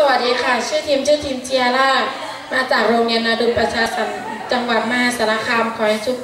สวัสดีค่ะชื่อทีมชื่อทีมเจียร่ามาจากโรงเรียนนาดุลประชาสันจังหวัดมาสารคามขอให้ทุก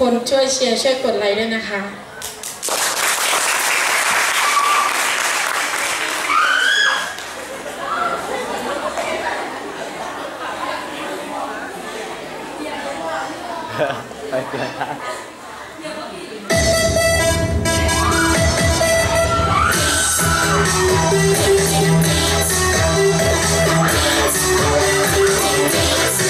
คนช่วยเชียร์ช่วยกดไลค์ด้วยนะคะไปเกิน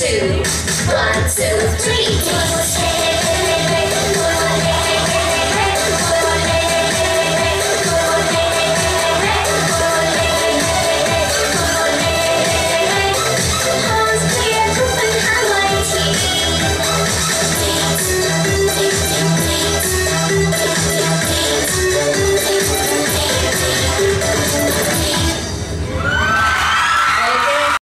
two, one, two, three.